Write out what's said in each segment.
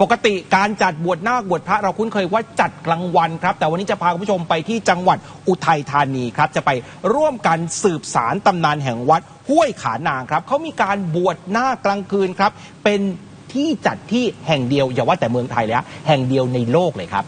ปกติการจัดบวชนาคบวชพระเราคุ้นเคยว่าจัดกลางวันครับ แต่วันนี้จะพาคุณผู้ชมไปที่จังหวัดอุทัยธานีครับ จะไปร่วมกันสืบสารตำนานแห่งวัดห้วยขานางครับเขามีการบวชนาคกลางคืนครับ เป็นที่จัดที่แห่งเดียวอย่าว่าแต่เมืองไทยแล้วแห่งเดียวในโลกเลยครับ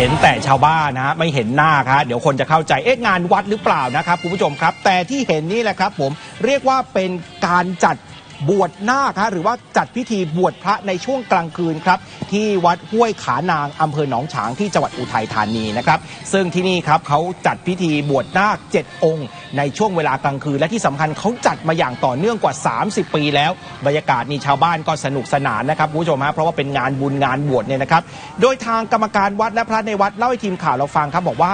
เห็นแต่ชาวบ้านนะฮะไม่เห็นหน้าครับเดี๋ยวคนจะเข้าใจเอ๊ะงานวัดหรือเปล่านะครับคุณผู้ชมครับ แต่ที่เห็นนี่แหละครับ ผมเรียกว่าเป็นการจัด บวชนาคฮะหรือว่าจัดพิธีบวชพระในช่วงกลางคืนครับ ที่วัดห้วยขานางอำเภอหนองฉางที่จังหวัดอุทัยธานีนะครับ ซึ่งที่นี่ครับเขาจัดพิธีบวชนาค7องค์ ในช่วงเวลากลางคืน และที่สำคัญเขาจัดมาอย่างต่อเนื่องกว่า 30 ปีแล้ว บรรยากาศนี่ชาวบ้านก็สนุกสนานนะครับคุณผู้ชมฮะเพราะว่าเป็นงานบุญงานบวชเนี่ยนะครับ โดยทางกรรมการวัดและพระในวัดเล่าให้ทีมข่าวเราฟังครับบอกว่า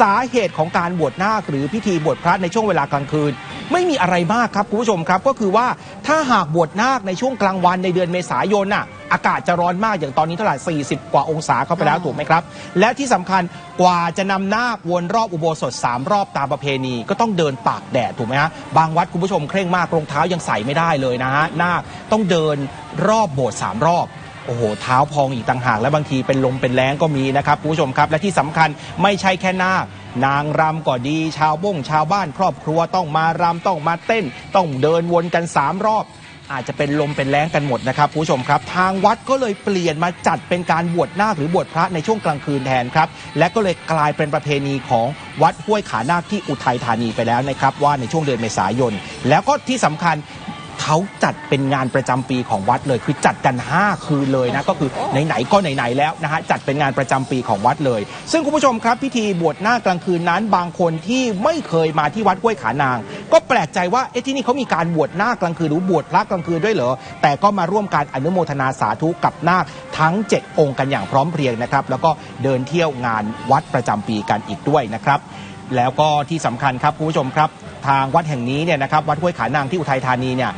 สาเหตุของการบวชนาคหรือพิธีบวชพระในช่วงเวลากลางคืน ไม่มีอะไรมากครับคุณผู้ชมครับ ก็คือว่าถ้าหากบวชนาคในช่วงกลางวันในเดือนเมษายนน่ะอากาศจะร้อนมากอย่างตอนนี้เท่าไหร่ 40 กว่าองศาเข้าไปแล้วถูกไหมครับ และที่สำคัญกว่าจะนำนาควนรอบอุโบสถ 3 รอบตามประเพณีก็ต้องเดินตากแดดถูกไหมฮะบางวัดคุณผู้ชมเคร่งมากรองเท้ายังใส่ไม่ได้เลยนะฮะนาคต้องเดินรอบโบสถ์สามรอบโอ้โห เท้าพองอีกต่างหาก และบางทีเป็นลมเป็นแรงก็มีนะครับคุณผู้ชมครับ และที่สำคัญไม่ใช่แค่นาค นางรำก็ดี ชาวบ้งชาวบ้านครอบครัวต้องมารำต้องมาเต้น ต้องเดินวนกัน 3 รอบ อาจจะเป็นลมเป็นแรงกันหมดนะครับผู้ชมครับ ทางวัดก็เลยเปลี่ยนมาจัดเป็นการบวชนาคหรือบวชพระในช่วงกลางคืนแทนครับ และก็เลยกลายเป็นประเพณีของวัดห้วยขานาคที่อุทัยธานีไปแล้วนะครับว่าในช่วงเดือนเมษายน แล้วก็ที่สำคัญ เขาจัดเป็นงานประจำปีของวัดเลยคือจัดกัน 5 คืนเลยนะก็คือไหนๆก็ไหนๆแล้วนะฮะจัดเป็นงานประจำปีของวัดเลย ซึ่งคุณผู้ชมครับพิธีบวชหน้ากลางคืนนั้น บางคนที่ไม่เคยมาที่วัดห้วยขานาง ก็แปลกใจว่าเอ๊ะที่นี่เขามีการบวชหน้ากลางคืนหรือบวชพระกลางคืนด้วยเหรอแต่ก็มาร่วมการอนุโมทนาสาธุกับนาคทั้ง 7 องค์กันอย่างพร้อมเพรียงนะครับแล้วก็เดินเที่ยวงานวัดประจำปีกันอีกด้วยนะครับแล้วก็ที่สำคัญครับคุณผู้ชมครับ ทางวัดแห่งนี้เนี่ยนะครับวัดห้วยขานางที่อุทัยธานีเนี่ย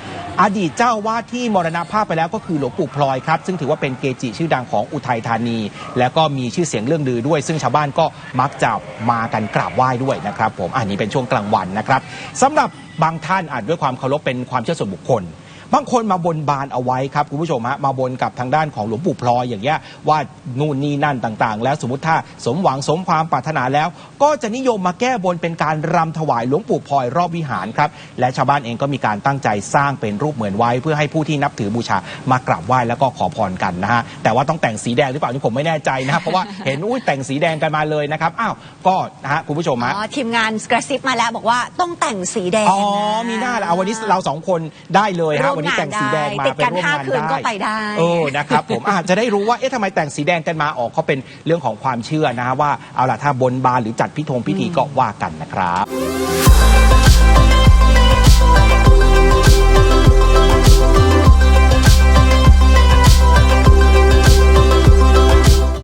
อดีตเจ้าวาดที่มรณภาพไปแล้วก็คือหลวงปู่พลอยครับ ซึ่งถือว่าเป็นเกจิชื่อดังของอุทัยธานี แล้วก็มีชื่อเสียงเรื่องลือด้วย ซึ่งชาวบ้านก็มักจะมากันกราบไหว้ด้วยนะครับ ผมอันนี้เป็นช่วงกลางวันนะครับสำหรับบางท่านอาจด้วยความเคารพเป็นความเชื่อส่วนบุคคล บางคนมาบนบานเอาไว้ครับคุณผู้ชมฮะมาบนกับทางด้านของหลวงปู่พลอยอย่างเงี้ยว่านู่นนี่นั่นต่างๆ แล้วสมมติถ้าสมหวังสมความปรารถนาแล้ว ก็จะนิยมมาแก้บนเป็นการรำถวายหลวงปู่พลอยรอบวิหารครับและชาวบ้านเองก็มีการตั้งใจสร้างเป็นรูปเหมือนไว้ เพื่อให้ผู้ที่นับถือบูชามากราบไหว้แล้วก็ขอพรกันนะฮะแต่ว่าต้องแต่งสีแดงหรือเปล่านี่ผมไม่แน่ใจนะครับเพราะว่าเห็นอุ้ยแต่งสีแดงกันมาเลยนะครับอ้าวก็นะฮะคุณผู้ชมอ๋ฮะอทีมงานกระซิบมาแล้วบอกว่าต้องแต่งสีแดงอ๋อนะมีหน้าแล้วเอาวันนี้เราสองคนได้เลยฮะวันนี้แต่งสีแดงมาติดกันไปร่วมห้างานคืนได้ก็ไปได้เออนะครับผมอาจจะได้รู้ว่าเอ๊ะทำไมแต่งสีแดงกันมาออกเขาเป็นเรื่องของความเชื่อนะฮะว่าเอาล่ะถ้าบนบานหรือจัดพิธงพิธีก็ว่ากันนะครับ